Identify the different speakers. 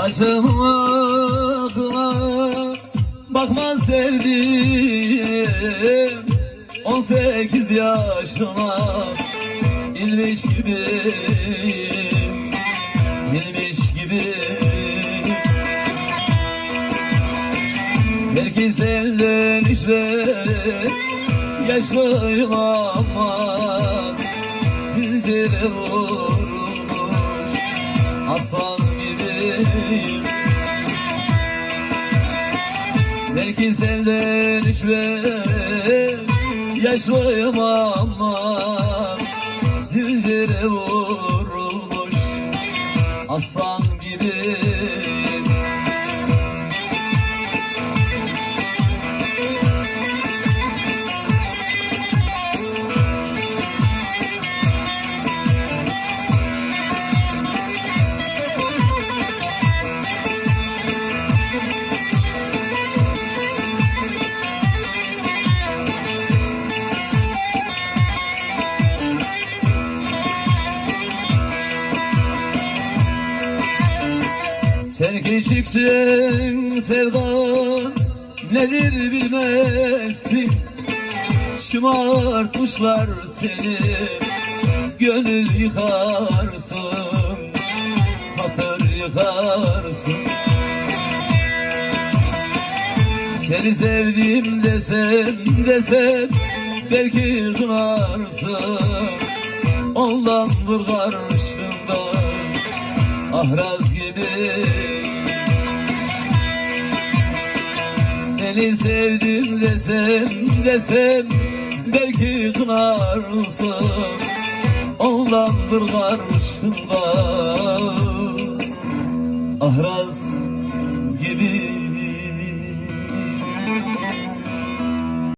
Speaker 1: Saçıma bakma sevdiğim On sekiz yaşına inmiş gibiyim İnmiş gibiyim. Belki senden ben yaşlıyım ama Zincire vurulmuş aslan Belki senden hiç ben yaşlıyım ama Zincire vurulmuş aslan Sen küçüksün sevda nedir bilmezsin? Şımartmışlar seni gönül yıkarsın Hatır yıkarsın. Seni sevdim desem desem belki kınarsın. Ondandır karşımda ahraz gibi Seni sevdim desem desem Belki kınarsın Oğlandır karşında Ahraz gibi.